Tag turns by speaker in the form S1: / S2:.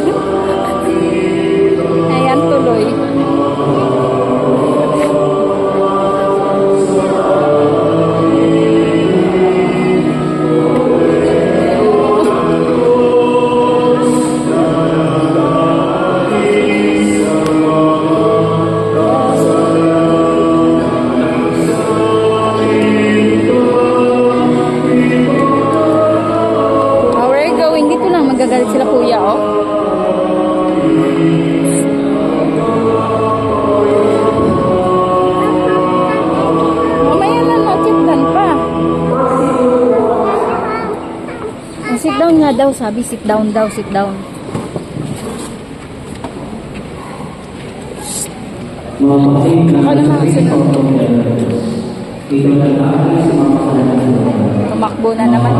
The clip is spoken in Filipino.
S1: Ayan tuloy. magagalit sila kuya, oh. down nga daw, sabi. Sit down daw, sit down. Ako Tumakbo na naman.